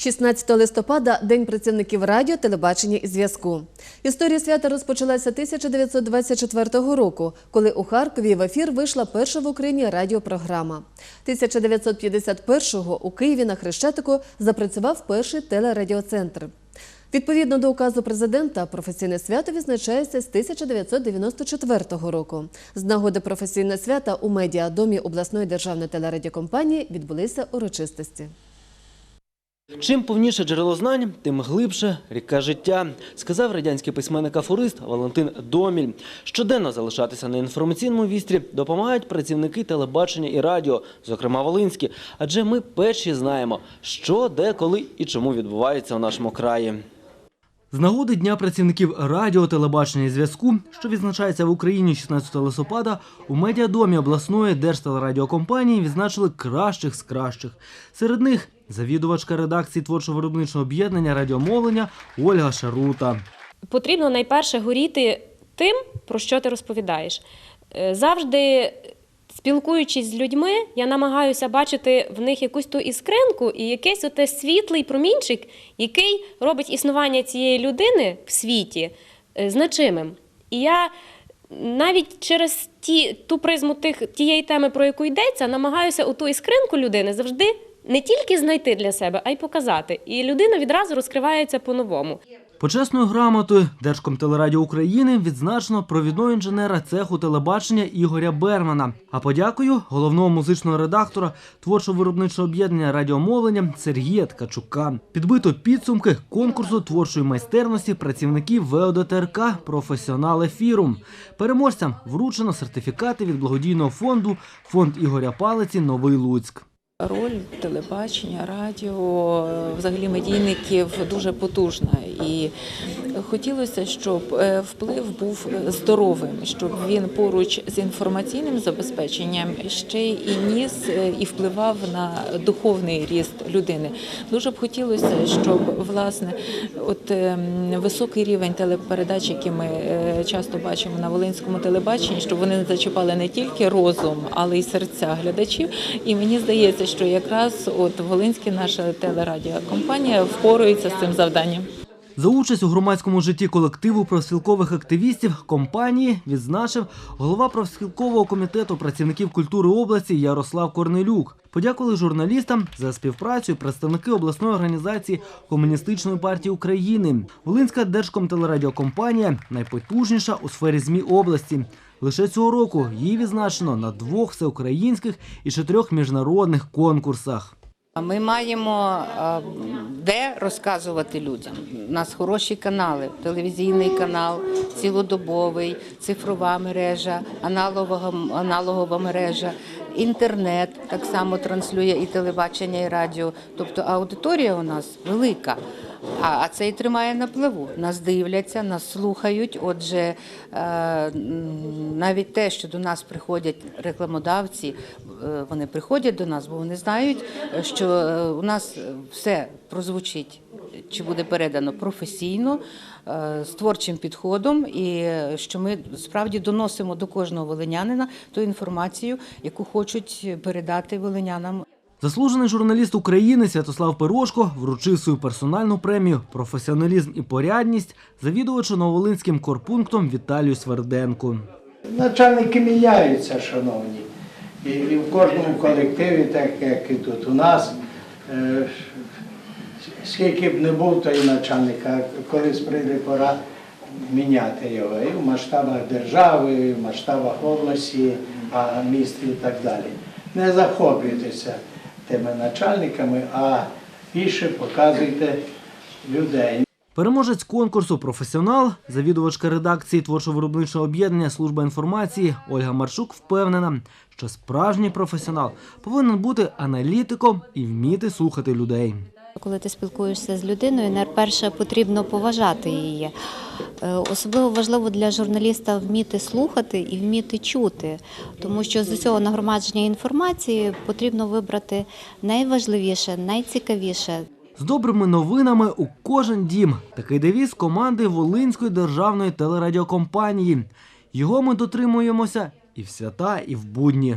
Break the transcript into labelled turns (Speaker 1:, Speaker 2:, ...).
Speaker 1: 16 листопада День працівників радіо, телебачення і зв'язку. Історія свята розпочалася 1924 року, коли у Харкові в ефір вийшла перша в Україні радіопрограма. 1951-го у Києві на Хрещатику запрацював перший телерадіоцентр. Відповідно до указу президента, професійне свято відзначається з 1994 року. З нагоди професійне свята у медіадомі обласної державної телерадіокомпанії відбулися урочистості.
Speaker 2: Чим повніше джерело знань, тим глибше ріка життя, сказав радянський письменник-афорист Валентин Доміль. Щоденно залишатися на інформаційному вістрі допомагають працівники телебачення і радіо, зокрема Волинські, адже ми перші знаємо, що, де, коли і чому відбувається у нашому краї. З нагоди Дня працівників радіо, телебачення і зв'язку, що відзначається в Україні 16 листопада, у медіадомі обласної держтелерадіокомпанії відзначили кращих з кращих. Серед них завідувачка редакції творчо-виробничого об'єднання радіомовлення Ольга Шарута.
Speaker 3: потрібно найперше горіти тим, про що ти розповідаєш. Е, Завжди спілкуючись з людьми, я намагаюся бачити в них якусь ту іскринку і якийсь оте світлий промінчик, який робить існування цієї людини в світі е, значимим. І я навіть через ті, ту призму тих, тієї теми, про яку йдеться, намагаюся у ту іскринку людини завжди не тільки знайти для себе, а й показати. І людина відразу розкривається по-новому.
Speaker 2: Почесною грамотою Держкомтелерадіо України відзначено провідного інженера цеху телебачення Ігоря Бермана. А подякою головного музичного редактора творчо-виробничого об'єднання радіомовлення Сергія Ткачука. Підбито підсумки конкурсу творчої майстерності працівників ВОДТРК «Професіонал ефіру». Переможцям вручено сертифікати від благодійного фонду Фонд Ігоря Палиці Новий Луцьк.
Speaker 4: Роль телебачення, радіо, е, взагалі медійників дуже потужна. І хотілося, щоб е, вплив був здоровим, щоб він поруч з інформаційним забезпеченням ще і ніс е, і впливав на духовний ріст людини. Дуже б хотілося, щоб власне от ем, високий рівень телепередач, які ми е, часто бачимо на волинському телебаченні, щоб вони зачіпали не тільки розум, але й серця глядачів. І мені здається, що якраз от Волинська наша телерадіокомпанія впорується з цим завданням.
Speaker 2: За участь у громадському житті колективу профспілкових активістів компанії відзначив голова профспілкового комітету працівників культури області Ярослав Корнелюк. Подякували журналістам за співпрацю представники обласної організації Комуністичної партії України. Волинська держкомтелерадіокомпанія найпотужніша у сфері ЗМІ області. Лише цього року її відзначено на двох всеукраїнських і чотирьох міжнародних конкурсах.
Speaker 5: Ми маємо де розказувати людям. У нас хороші канали, телевізійний канал, цілодобовий, цифрова мережа, аналогова, аналогова мережа, інтернет так само транслює і телебачення, і радіо. Тобто аудиторія у нас велика. А, а це і тримає на пливу. Нас дивляться, нас слухають. Отже, е, навіть те, що до нас приходять рекламодавці, е, вони приходять до нас, бо вони знають, що е, у нас все прозвучить чи буде передано професійно, з творчим підходом, і що ми справді доносимо до кожного волинянина ту інформацію, яку хочуть передати волинянам.
Speaker 2: Заслужений журналіст України Святослав Пирожко вручив свою персональну премію Професіоналізм і порядність завідувачу Новолинським корпунктом Віталію Сверденку.
Speaker 6: Начальники міняються, шановні. І, і в кожному колективі, так як і тут у нас, е, скільки б не був той начальник, а колись прийде пора міняти його і в масштабах держави, і в масштабах області, а міст і так далі. Не захоплюйтеся тими начальниками, а більше показуйте людей.
Speaker 2: Переможець конкурсу Професіонал, завідувачка редакції творчо-виробничого об'єднання Служба інформації Ольга Маршук впевнена, що справжній професіонал повинен бути аналітиком і вміти слухати людей.
Speaker 7: Коли ти спілкуєшся з людиною, найперше потрібно поважати її. Е, Особливо важливо для журналіста вміти слухати і вміти чути, тому що з усього нагромадження інформації потрібно вибрати найважливіше, найцікавіше.
Speaker 2: З добрими новинами у кожен дім. Такий девіз команди Волинської державної телерадіокомпанії. Його ми дотримуємося і в свята, і в будні.